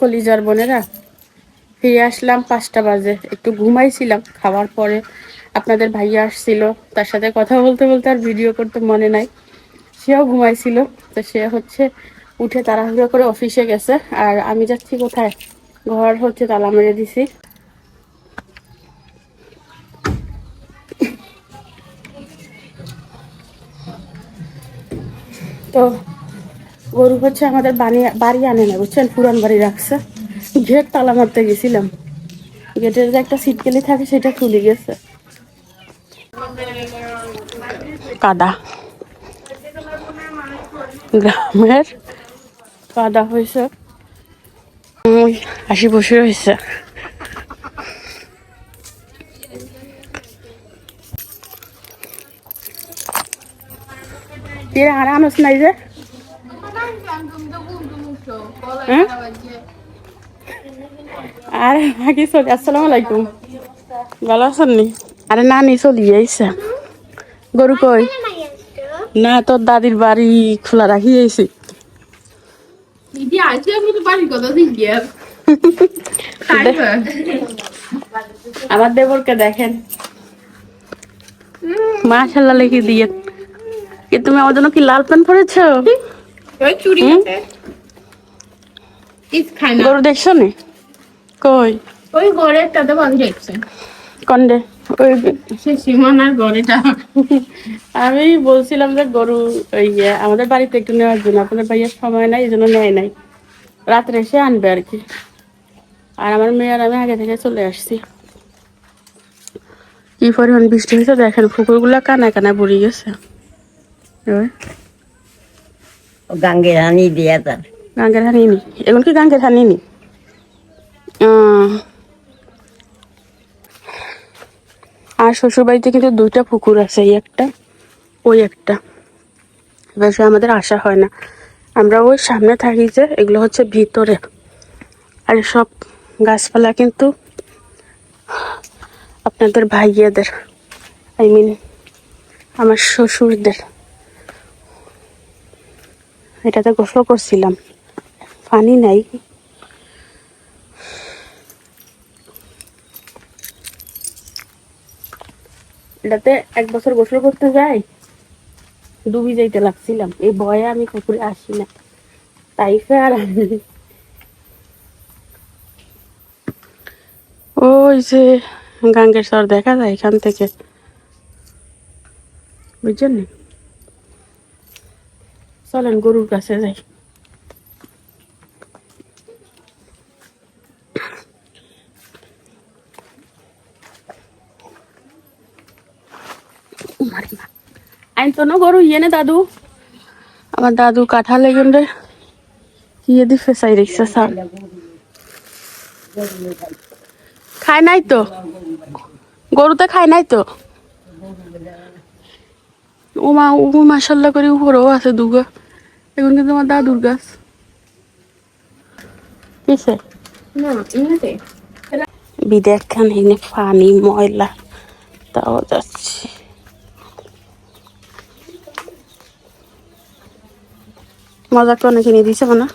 কলিজার বোনেরা, ফিরে আসলাম পাঁচটা বাজে। একটু ঘুমাইছিলাম, খাওয়ার পরে আপনাদের ভাইয়া আসছিল, তার সাথে কথা বলতে বলতে আর ভিডিও করতে মনে নাই। সেও ঘুমাইছিল, তো সে হচ্ছে উঠে তাড়াহুড়ো করে অফিসে গেছে। আর আমি যাচ্ছি কোথায়? ঘর হচ্ছে তালা মেরে দিছি। তো হচ্ছে আমাদের বাড়ি আনে না, বুঝছেন? পুরান বাড়ি রাখছে। গেট তালা মারতে গেছিলাম। গেটের যে একটা সিটকেলি থাকে, সেটা খুলে গেছে। কাদা। গ্রামের কাদা হয়েছে। হাসি বসে রয়েছে আর আনস নাই যে? আরে বাকি চলি। আসসালামু আলাইকুম। ভালো আছেন নি? আরে নানি চলি আইসা গরু কই? না তোর দাদির বাড়ি খোলা রাখি আর আমার দেবরকে দেখেন। মাশাল্লাহ লিখে দিয়ে। কি তুমি আমার জন্য কি লাল প্যান্ট পরেছো? চুরি ইস না গরু দেখছ নি? কই? ওই ঘরে একটা তো বান্ধ যাচ্ছে কন্ডে ওই সে সীমানার ঘরেটা আমি বলছিলাম যে গরু ওই আমাদের বাড়িতে একটু নেওয়ার জন্য আপনাদের ভাইয়ের সময় নাই এই জন্য নেয় নাই। রাত্রে এসে আনবে আর কি। আর আমার মেয়ে আর আমি আগে থেকে চলে আসছি। কি পরিমাণ বৃষ্টি হয়েছে দেখেন পুকুরগুলো কানায় কানায় ভরে গেছে। গাঙ্গে রানি দিয়া তার। গাঙ্গের হানি নি এখন কি গাঙ্গের হানি নি আহ, আর শ্বশুর বাড়িতে কিন্তু দুইটা পুকুর আছে এই একটা ওই একটা। বেশি আমাদের আশা হয় না। আমরা ওই সামনে থাকি যে এগুলো হচ্ছে ভিতরে। আর সব গাছপালা কিন্তু আপনাদের ভাইয়েদের আই মিন আমার শ্বশুরদের। এটাতে গোসল করছিলাম। পানি নাই। এটাতে এক বছর গোসল করতে যাই ডুবি যাইতে লাগছিলাম। এই ভয়ে আমি পুকুরে আসি না। তাইফে আর আমি ওই যে গাঙ্গের স্বর দেখা যায় এখান থেকে। বুঝছেন চলেন গরুর কাছে যাই। আইন তো না গরু ইয়ে দাদু। আমার দাদু কাঁঠাল লেগুন রে। ইয়ে দি ফেসাই রেখছে স্যার। খায় নাই তো? গরুতে খায় নাই তো? ও মা ও মাসাল্লাহ করে উপরেও আছে দুগা। এখন কিন্তু আমার দাদুর গাছ। কিসে? বিদেখ খান এনে পানি ময়লা। তাও যাচ্ছে। মজা করে কিনে দিছে মানে।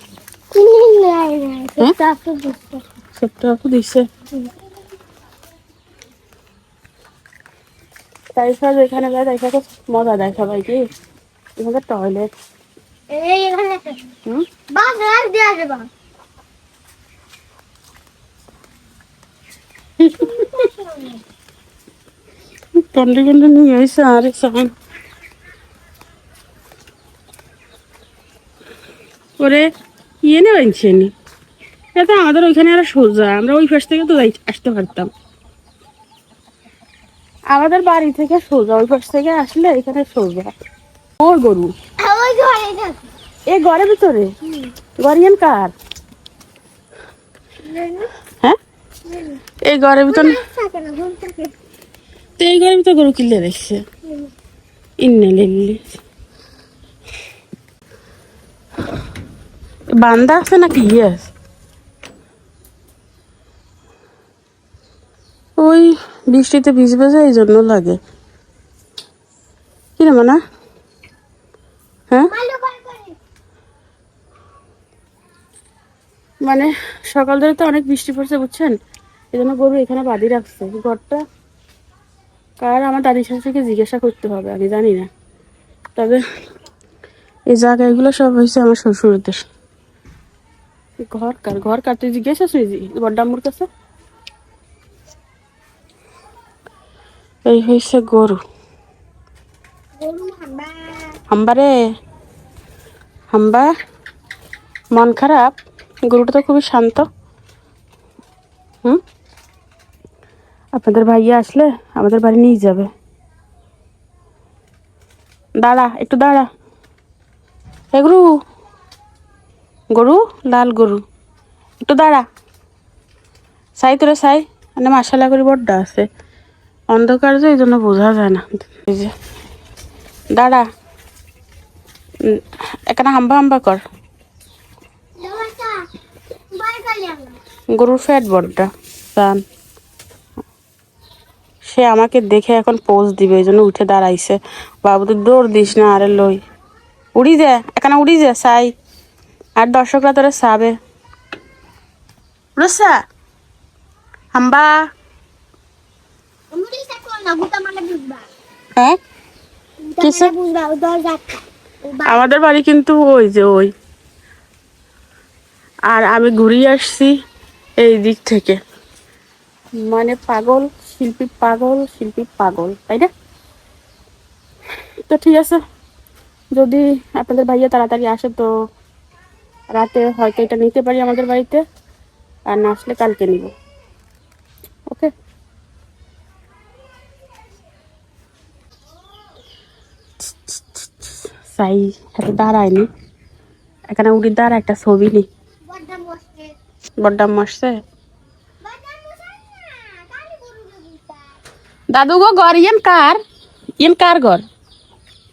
আপু দিছে। তাই সব এখানে যায় তাই মজা দেয় সবাই কি? এখানে টয়লেট টন্ডে টন্ডে নিয়ে আইসে আরে সামান ওরে ইয়ে নে বানছে নি। এটা আমাদের ওইখানে আর সোজা আমরা ওই পাশ থেকে তো আসতে পারতাম। আমাদের বাড়ি থেকে সোজা ওই পাশ থেকে আসলে এখানে সোজা। ওর গরু। এ ঘরের ভিতরে? গরিয়ান কার? হ্যাঁ? এই ঘরের ভিতর তো এই ঘরের ভিতর গরু কিনলে দেখছে। ইন্নে লিল্লি বান্দা আছে নাকি? ইয়ে আছে ওই বৃষ্টিতে ভিজবে যে, এই জন্য লাগে। কি রে মানা? হ্যাঁ? মানে সকাল ধরে তো অনেক বৃষ্টি পড়ছে, বুঝছেন? এই জন্য গরু এখানে বাঁধি রাখছে। ঘরটা কার? আমার দাদি শাশুড়িকে জিজ্ঞাসা করতে হবে, আমি জানি না। তবে এই জায়গাগুলো সব হয়েছে আমার শ্বশুরদের। ঘর কার ঘর কার তুই জিজ্ঞাসা শুয়েছি বড্ডাম্মুর কাছে? এই হয়েছে গরু। হাম্বারে হাম্বা। মন খারাপ? গরুটা তো খুবই শান্ত। হুম? আপনাদের ভাইয়া আসলে আমাদের বাড়ি নিয়ে যাবে। দাঁড়া একটু দাঁড়া। এ গরু, লাল গরু। একটু দাঁড়া। সাই তোরে সাই মানে মাসালা করি বড্ডা আছে। অন্ধকার যে, এই জন্য বোঝা যায় না। এই যে, দাঁড়া। এখানে হাম্বা হাম্বা কর। গরুর ফ্যাট বড্ডা। জান। সে আমাকে দেখে এখন পোজ দিবে, এই জন্য উঠে দাঁড়াইছে। বাবু তুই দৌড় দিস না, আরে লই। উড়ি যা, এখানে উড়ি যা সাই আর দর্শকরা তোরে সাবে রসা হাম্বা। হ্যাঁ? আমাদের বাড়ি কিন্তু ওই যে ওই। আর আমি ঘুরিয়ে আসছি এই দিক থেকে। মানে পাগল শিল্পী পাগল শিল্পী পাগল তাই না? তো ঠিক আছে। যদি আপনাদের ভাইয়া তাড়াতাড়ি আসে তো রাতে হয়তো এটা নিতে পারি আমাদের বাড়িতে, আর না আসলে কালকে নিব। ওকে সাই হাতে দাঁড়ায়নি। এখানে উড়ি দাঁড়া একটা ছবি নি বড্ডাম মাসছে দাদু গো ঘর, ইয়েন কার? ইয়েন কার ঘর?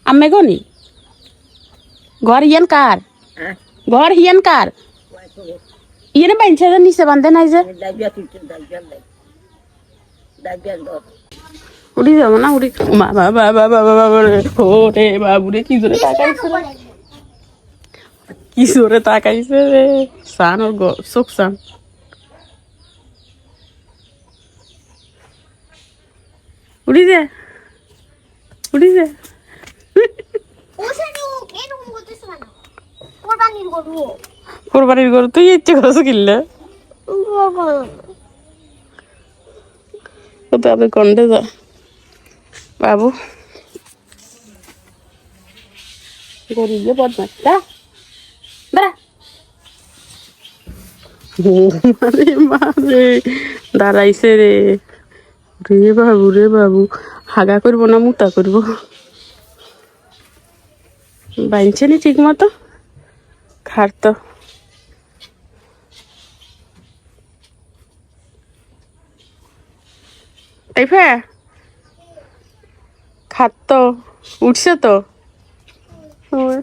আম্মে গো নি? ঘর ইয়েন কার? ঘর হিয়েন কার ইয়েন বাইনছে যে নিচে বান্ধে নাই যে উড়ি যাব না উড়ি মা বাবা বাবা বাবা রে ও রে বাবু রে কি জোরে তাকাইছে রে কি জোরে তাকাইছে রে সান ওর গ- চোখ সান উড়ি দে উড়ি দে কোরবানির গরু তুই ইচ্ছে করছ কিনলে? আপনি কন্ডে যা। বাবু। গরু গিয়ে বদমাস দা। দাঁড়া মারে মারে দাঁড়াইছে রে। রে বাবু রে বাবু হাগা করব না মুতা করব। বাঁধছে নি ঠিক মতো? খার তো এই ফে খাত তো উঠছে তো তাই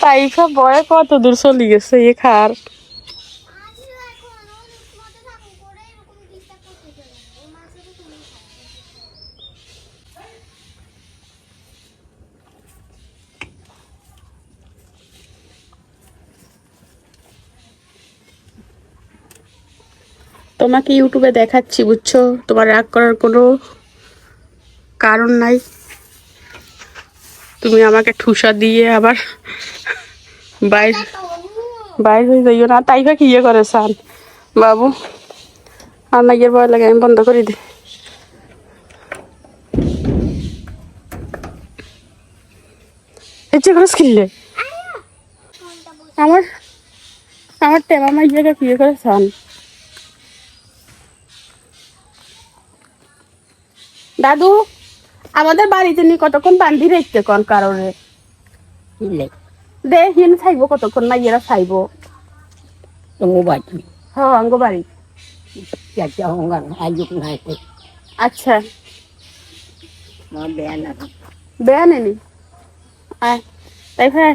তাইফা বয়ে কত দূর চলি গেছে? এ খার। তোমাকে ইউটিউবে দেখাচ্ছি, বুঝছ? তোমার রাগ করার কোনো কারণ নাই। তুমি আমাকে ঠুসা দিয়ে আবার বাইর বাইর হয়ে যাইও না। তাই কি ইয়ে করে, সান? বাবু, আর না গিয়ে ভয় লাগে, আমি বন্ধ করে দিই। ইচ্ছে কিনলে। আমার আমার টেমা মা ইয়ে ইয়ে করে, সান? দাদু আমাদের বাড়িতে নি কতক্ষণ বান্ধি রেখতে কোন কারণে? দে হিন খাইবো কতক্ষণ না ইয়েরা খাইবো হ্যাঁ অঙ্গ বাড়ি আচ্ছা। আয় তাই ভাই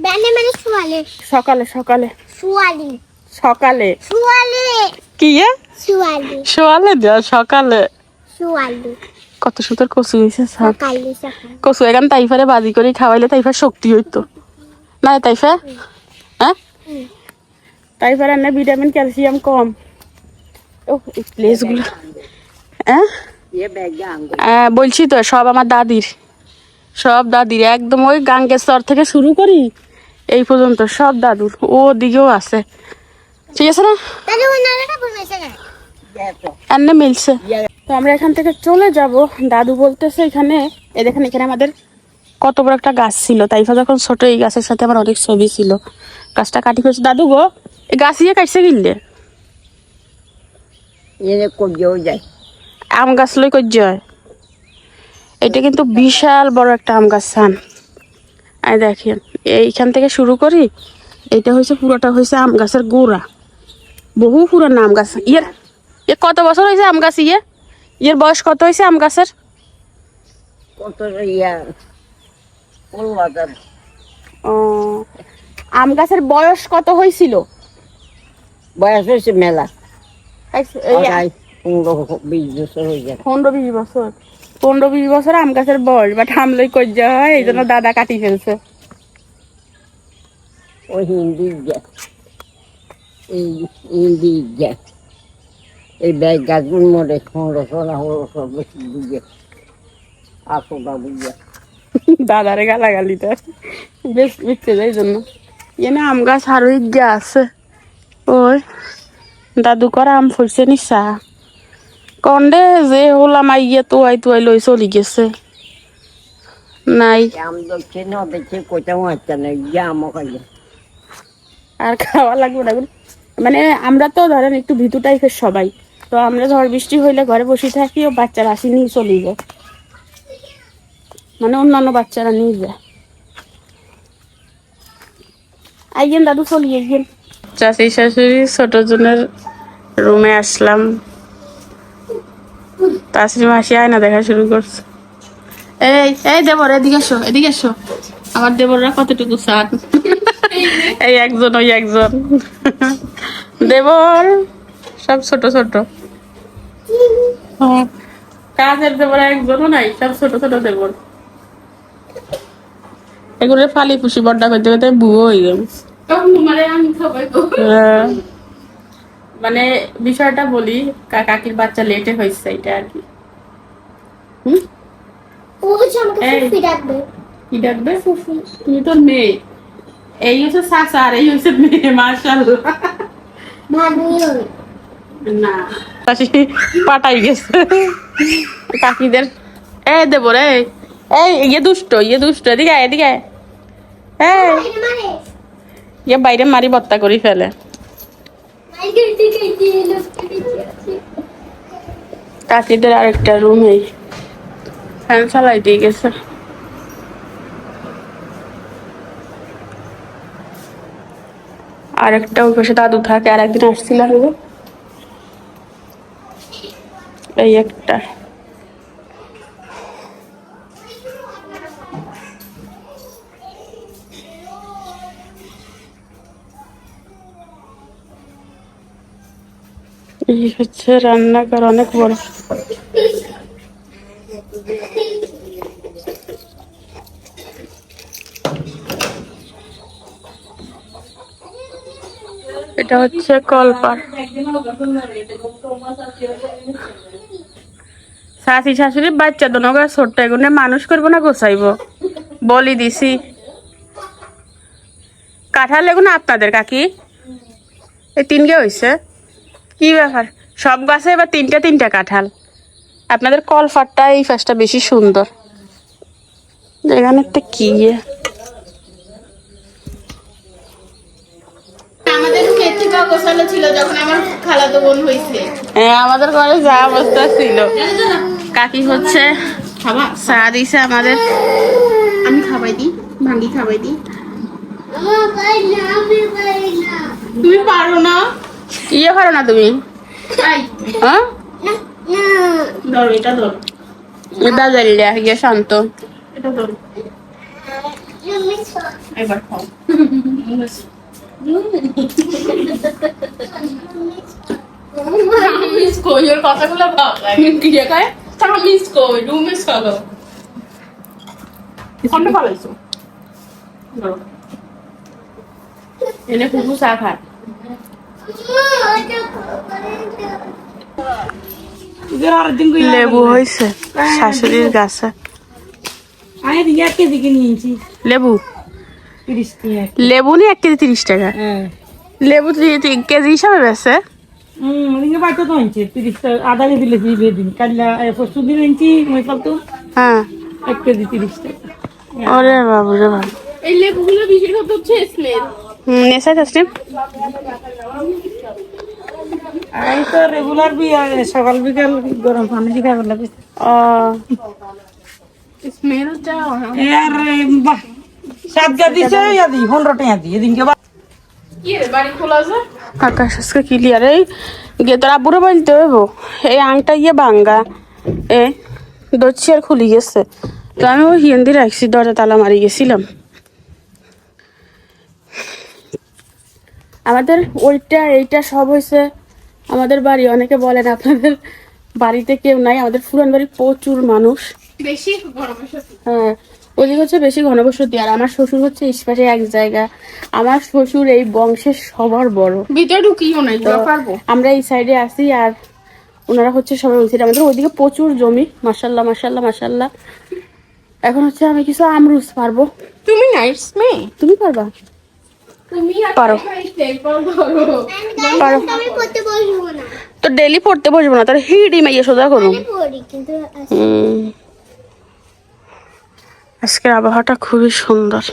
ব্যানে মানে শুয়ালে। সকালে সকালে। শুয়ালি। সকালে। শুয়ালি। কি এ? শুয়ালি। সকালে দেওয়া সকালে। শুয়ালি কত সুন্দর কচু হয়েছে সকাল কচু এখান তাইফারে বাজি করে খাওয়াইলে তাইফার শক্তি হইতো। না তাইফা? হ্যাঁ? তাইফা রান্না ভিটামিন ক্যালসিয়াম কম। ও এই প্লেসগুলো। হ্যাঁ? আহ, বলছি তো সব আমার দাদির। সব দাদির একদম ওই গাঙ্গেশ্বর থেকে শুরু করি এই পর্যন্ত সব দাদুর। ও দিকেও আছে। ঠিক আছে না? দাদু ওনারা কাপড় মেশে না? এনে মিলছে। তো আমরা এখান থেকে চলে যাব। দাদু বলতেছে এখানে এ দেখেন এখানে আমাদের কত বড় একটা গাছ ছিল। তাইফা যখন ছোট এই গাছের সাথে আমার অনেক ছবি ছিল। গাছটা কাটি ফেলছে। দাদু গো এই গাছ ইয়ে কাটছে কিনলে? যায়। আম গাছ লই হয়। এটা কিন্তু বিশাল বড় একটা আম গাছ সান। আর দেখেন এইখান থেকে শুরু করি এটা হয়েছে পুরোটা হয়েছে আম গাছের গোড়া। বহু পুরানো আম গাছ। ইয়ের এ কত বছর হয়েছে আম গাছ ইয়ে? ইয়ের বয়স কত হয়েছে আম গাছের? কত ইয়া? ও, আম গাছের বয়স কত হয়েছিল? বয়স হয়েছে মেলা। পনেরো বিশ বছর পনেরো বিশ বছর। আম গাছের বয়স বাট আমলই কজ্জা হয় এই জন্য দাদা কাটি ফেলছে। ওই হিন্দি এই হিন্দি যায় এই ব্যাগ গাছগুলো মরে পনেরোশো না ষোলোশো বেশি বুঝে। আসোটা বুঝে দাদারে গালাগালি দেয় বেশ যায় এই জন্য। এনে আম গাছ আরও ইজ্ঞা আছে। ওই দাদু করা আম ফুলছে নিসা কন্ডে যে হলাম আইয়ে তোয়াই তোয়াই লই চলি গেছে। নাই। আম দেখছে না দেখছে কোথাও হচ্ছে না জামও খাইছে আর খাওয়া লাগবে না। মানে আমরা তো ধরেন একটু ভিতু টাইপের সবাই। তো আমরা ঝড় বৃষ্টি হইলে ঘরে বসে থাকি ও বাচ্চারা আসি নিয়ে চলে যায় মানে অন্যান্য বাচ্চারা নিয়ে যায় আইগেন দাদু চলিয়ে গেন চাষি শাশুড়ি ছোট জনের রুমে আসলাম। তাসরি মাসি আয়না দেখা শুরু করছে। এই এই দেবর এদিকে এসো এদিকে এসো। আমার দেবররা কতটুকু সান এই একজন ওই একজন। দেবর সব ছোট ছোট। কাজের দেবর একজনও নাই সব ছোট ছোট দেবর। এগুলো ফালি পুষি বড্ডা করতে করতে বুয়ো হয়ে যাবে। মানে হ্যাঁ। মানে বিষয়টা বলি কাকির বাচ্চা লেটে হয়েছে এটা আর কি। এই। কি ডাকবে? তুমি তোর মেয়ে। এই হচ্ছে শাশা আর এই হচ্ছে মেয়ে না। চাষি পাটাই গেছে। কাকিদের। এ দেব রে এই ইয়ে দুষ্ট ইয়ে দুষ্ট, এদিকে এদিকে ইয়ে বাইরে মারি বত্তা করি ফেলে। কাকিদের আরেকটা রুম এই। ফ্যান চালাই দিয়ে গেছে। আরেকটা ওই পাশে দাদু থাকে আর একদিন আসছিলাম। এই একটা। এই হচ্ছে রান্নাঘর অনেক বড়। এটা হচ্ছে কলপার। শাশি শাশুড়ি বাচ্চা দোনো ছোট্ট এগুলো মানুষ করব না, গোছাইবো। বলি দিছি। কাঁঠাল এগুলো আপনাদের কাকি? এই তিনটে হয়েছে কি ব্যাপার? সব গাছে এবার তিনটা তিনটা কাঁঠাল। আপনাদের কলফারটা এই ফাঁসটা বেশি সুন্দর। এখানে একটা কি? আমাদের থেকে গোছানো ছিল যখন আমার খালাতো বোন হয়েছে। হ্যাঁ আমাদের ঘরে যা অবস্থা ছিল। কাকি হচ্ছে খাবা? চা দিছে আমাদের। আমি খাবাই দিই ভাঙ্গি খাবাই দিই। তুমি পারো না। ইয়ে করো না তুমি। তাই হ্যাঁ? না না ধরো। এটা ধরো এটা জ্বালিয়ে গিয়ে শান্ত। এটা ধরো। আমি খাও। মিস কই ওর কথাগুলো ভালো লাগে কি কয় মিস রুমে কোনটা এনে কুকু চা খায় লেবু হয়েছে শাশুড়ির গাছে। আমি দিয়ে এক নিয়েছি লেবু? লেবু নিয়ে এক কেজি তিরিশ টাকা। হ্যাঁ। লেবু কেজি হিসাবে বেছে কাল্লা পরশু দিন আনছি মই ফালতু হ্যাঁ। এক কেজি তিরিশ টাকা। ওরে বাবু রে বাবু। এই লেবুগুলো বিশেষত হচ্ছে স্মেল। হুম নেশা তসলিম আমি তো রেগুলার বি সকাল বিকাল গরম পানি দিয়ে খাবার লাগে ও। স্মেলটা আর বাহ। সাত দিছে ইয়া দি পনেরো টাকা দি এদিনকে বা কি রে বাড়ি খোলা আছে আকাশ আজকে ক্লিয়ার এই গে তোর আব্বুরে বলতে হইব? এই আংটা ইয়ে ভাঙ্গা এ দচ্ছি আর খুলি গেছে। তো আমি ওই হিন্দি রাখছি দরজা তালা মারি গেছিলাম। আমাদের ওইটা এইটা সব হয়েছে আমাদের বাড়ি অনেকে বলেন আপনাদের বাড়িতে কেউ নাই আমাদের ফুরান বাড়ি প্রচুর মানুষ। বেশি? হ্যাঁ ওদিকে হচ্ছে বেশি ঘনবসতি আর আমার শ্বশুর হচ্ছে ইস্পাশে এক জায়গা। আমার শ্বশুর এই বংশের সবার বড়। ভিতরে ঢুকিও নাই পারব। আমরা এই সাইডে আসি আর ওনারা হচ্ছে সবাই ওই সাইডে আমাদের ওইদিকে প্রচুর জমি। মাসাল্লাহ মাসাল্লাহ মাসাল্লাহ এখন হচ্ছে আমি কিছু আমরুস পারব। তুমি নাইস মে তুমি পারবা? তুমি পারো। পারো। আমি পড়তে বসবো না। তো ডেলি পড়তে বসবো না তোর হিডি মাইয়ে সোজা করুন। আমি পড়ি কিন্তু হুম। আজকের আবহাওয়াটা খুবই সুন্দর।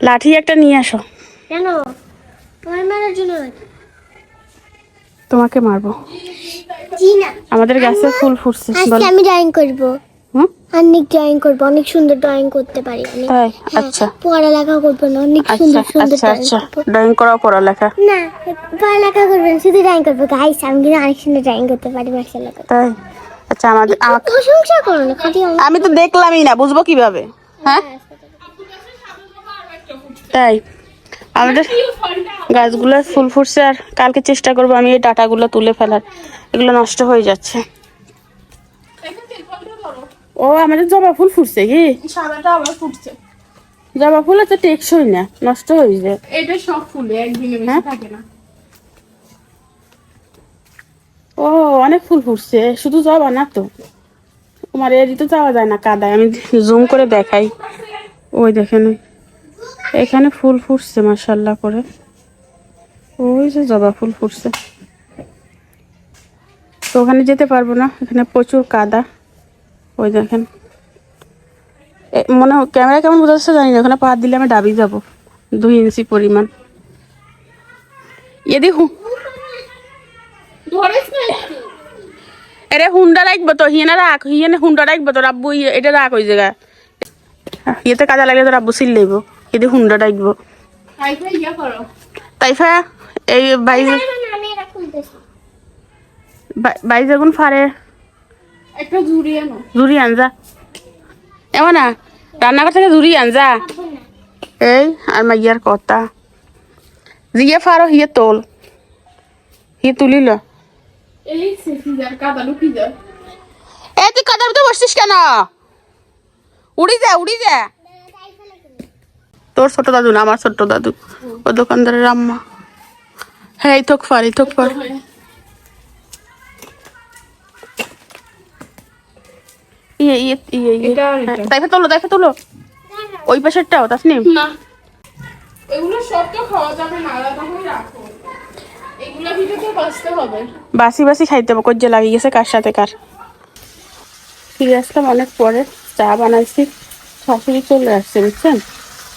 লাঠি একটা নিয়ে আসো। কেন? তোমার মারার জন্য তোমাকে মারবো। জি না আমাদের গাছে ফুল ফুটছে আজকে আমি ড্রয়িং করব। অনেক ড্রয়িং করব অনেক সুন্দর ড্রয়িং করতে পারি আমি। তাই আচ্ছা। পড়ালেখা করব না অনেক আচ্ছা সুন্দর সুন্দর আচ্ছা ড্রয়িং আচ্ছা। ড্রয়িং করাও পড়ালেখা। না পড়ালেখা করব না শুধু ড্রয়িং করব। গাইস আমি কিন্তু অনেক সুন্দর ড্রয়িং করতে পারি মার্শাল তাই? আচ্ছা আমাদের প্রশংসা করো না খালি আমার- আমি তো দেখলামই না বুঝব কীভাবে? হ্যাঁ? তাই। আমাদের গাছগুলো ফুল ফুটছে আর কালকে চেষ্টা করব আমি এই ডাটাগুলো তুলে ফেলার। এগুলো নষ্ট হয়ে যাচ্ছে। ও আমাদের জবা ফুল ফুটছে কি? সাদাটা আবার ফুটছে। জবা ফুল তো টেকসই না নষ্ট হয়ে যায় এটা সব ফুলে একদিনে বেশি হ্যাঁ? থাকে না। ও অনেক ফুল ফুটছে শুধু জবা না তো। তোমার এরই তো যাওয়া যায় না কাদায় আমি জুম করে দেখাই। ওই দেখেন এখানে ফুল ফুটছে মাসাল্লাহ করে। ওই যে জবা ফুল ফুটছে। তো ওখানে যেতে পারব না এখানে প্রচুর কাদা। ওই দেখেন। এ, মনে হয় ক্যামেরা কেমন বোঝা যাচ্ছে জানি না ওখানে পা দিলে আমি ডাবি যাব দুই ইঞ্চি পরিমাণ। এদি হু ধরেছ না এরে হুন্ডা রাখব তো হিয়েনে রাখ হিয়েনে হুন্ডা রাখব তোর আব্বু ইয়ে- এটা রাখ ওই জায়গা ইয়েতে কাজে লাগলে তোর আব্বু সিল লইব এদি হুন্ডা রাখব খাই খাই ইয়া করো তাই ফা এই বাইজ এটা বাইজ এগুন ফারে একটা ঝুড়ি আনো। জুড়ি আনজা। এমন না রান্নাঘর থেকে জুড়ি আনজা। এই আর মাইয়ার কথা। জিয়ে ফারো হিয়ে তোল। হিয়ে তুলিল এই তুই কাদার তো বসছিস কেন? উড়ি যা উড়ি যা। তোর ছোট দাদু না আমার ছোট দাদু। ও দোকানদারের আম্মা। হ্যাঁ এই থোক ফার এই থোক ফার। ইয়ে ইয়ে ইয়ে ইয়ে। হ্যাঁ, তোলো তাইফা তোলো। ওই পাশেরটাও তাসনিম। না। এগুলো সব তো খাওয়া যাবে না আলাদা করে রাখো। এগুলো ভিতরে বাঁচতে হবে। বাসি বাসি খাইতে হবে কজ্জে লাগিয়ে গেছে কার সাথে কার। ফিরে আসলাম অনেক পরে চা বানাইছি। শাশুড়ি চলে আসছে বুঝছেন?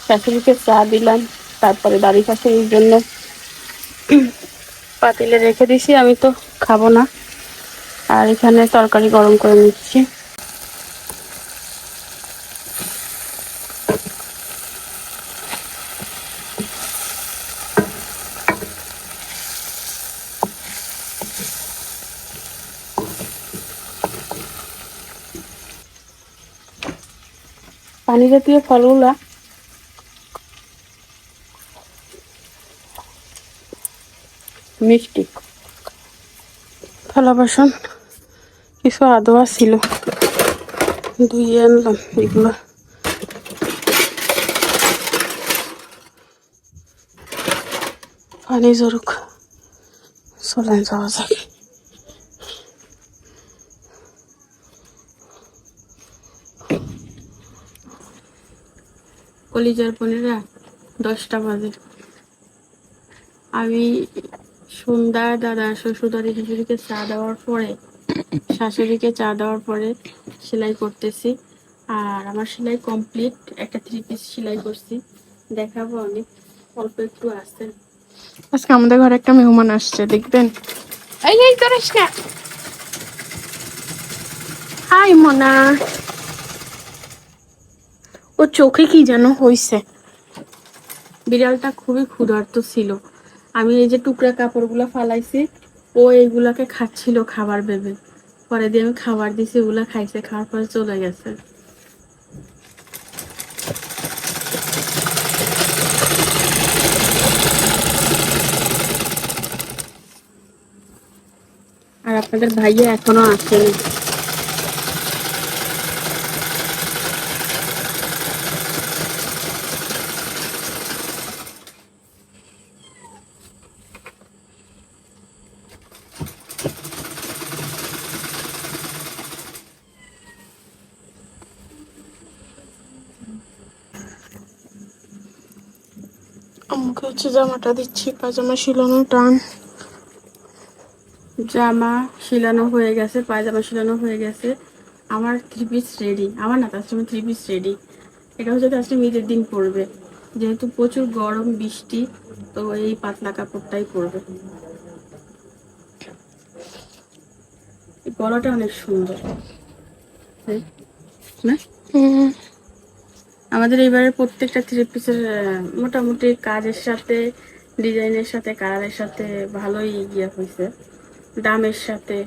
শাশুড়িকে চা দিলাম তারপরে দাড়ি শাশুড়ির জন্য পাতিলে রেখে দিছি আমি তো খাব না। আর এখানে তরকারি গরম করে নিচ্ছি। পানি জাতীয় ফলগুলা মিষ্টি। থালা বাসন কিছু আদোয়া ছিল ধুয়ে আনলাম, এগুলো। পানি জরুক চলে যাওয়া যায় কলিজার বোনেরা দশটা বাজে। আমি সন্ধ্যা দাদা শ্বশুরদারি শাশুড়িকে চা দেওয়ার পরে শাশুড়িকে চা দেওয়ার পরে সেলাই করতেছি। আর আমার সেলাই কমপ্লিট একটা থ্রি পিস সেলাই করছি। দেখাবো অনেক অল্প একটু আছে। আজকে আমাদের ঘরে একটা মেহমান আসছে দেখবেন? এই এই করিস না। হাই মোনা। ও চোখে কি যেন হইছে। বিড়ালটা খুবই ক্ষুধার্ত ছিল। আমি এই যে টুকরা কাপড়গুলো ফালাইছি, ও এইগুলাকে খাচ্ছিল খাবার ভেবে। পরে দিয়ে আমি খাবার দিছি, ওগুলা খাইছে, খাওয়ার পরে চলে গেছে। আর আপনাদের ভাইয়া এখনও আসেনি। আমাকে হচ্ছে জামাটা দিচ্ছি পাজামা শিলানো টান। জামা শিলানো হয়ে গেছে পায়জামা শিলানো হয়ে গেছে। আমার থ্রি পিস রেডি আমার না তার থ্রি পিস রেডি এটা হচ্ছে তার ঈদের দিন পরবে। যেহেতু প্রচুর গরম বৃষ্টি তো এই পাতলা কাপড়টাই পরবে। গলাটা অনেক সুন্দর। না হুম আমাদের এবারে প্রত্যেকটা থ্রি পিসের মোটামুটি কাজের সাথে ডিজাইনের সাথে কালারের সাথে ভালোই ইয়ে হয়েছে। দামের সাথে।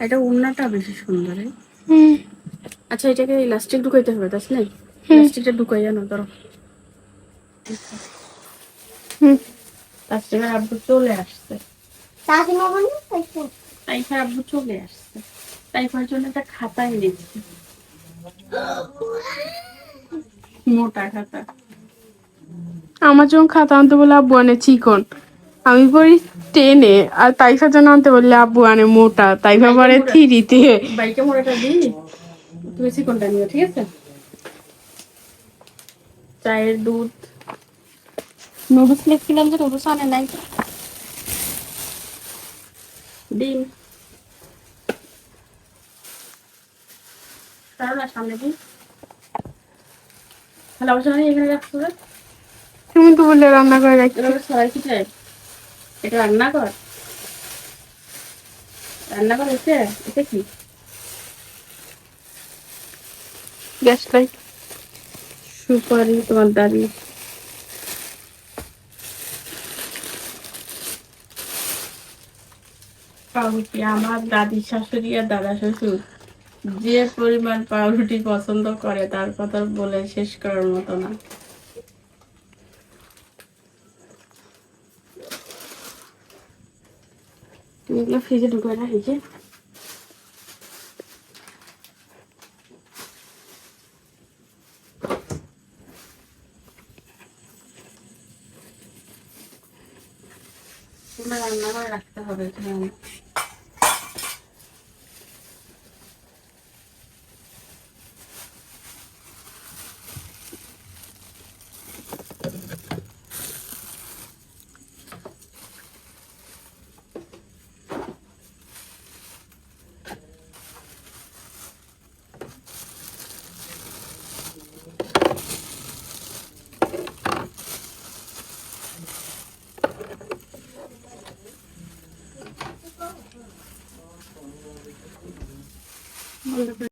এটা উন্নাটা বেশি সুন্দর হুম। আচ্ছা এটাকে ইলাস্টিক ঢুকাইতে হবে তাই না। ইলাস্টিকটা ঢুকাই জানো ধরো। হুম। আব্বু চলে আসছে। কাকিমা বলল তাইফার আব্বু চলে আসছে। তাইফার জন্য একটা খাতা এনেছি মোটা খাতা। আমার যখন খাতা আনতে বলে আব্বু আনে চিকন। আমি পড়ি টেনে। আর তাইফা যেন আনতে বললে আব্বু আনে মোটা। তাইফা পরে থ্রিতে। বাইকে মোড়াটা দিই তুমি চিকনটা নিও ঠিক আছে? চায়ের দুধ। নুডলস লিখছিলাম যে নুডলস আনে নাই। ডিম। কারণ সামনে দিন। তাহলে অবশ্য এখানে রাখছো যে? তুমি তো বললে রান্না করে সবাই কি চায় এটা রান্না কর। রান্না কর এসে। এটা কি? গ্যাস লাইট সুপারি তোমার দাদি পাউরুটি আমার দাদি শাশুড়ি আর দাদা শ্বশুর। যে পরিমাণ পাউরুটি পছন্দ করে, তার কথা বলে শেষ করার মতো না। তুমি এগুলো ফ্রিজে রাখি যে। রান্না করে রাখতে হবে এখানে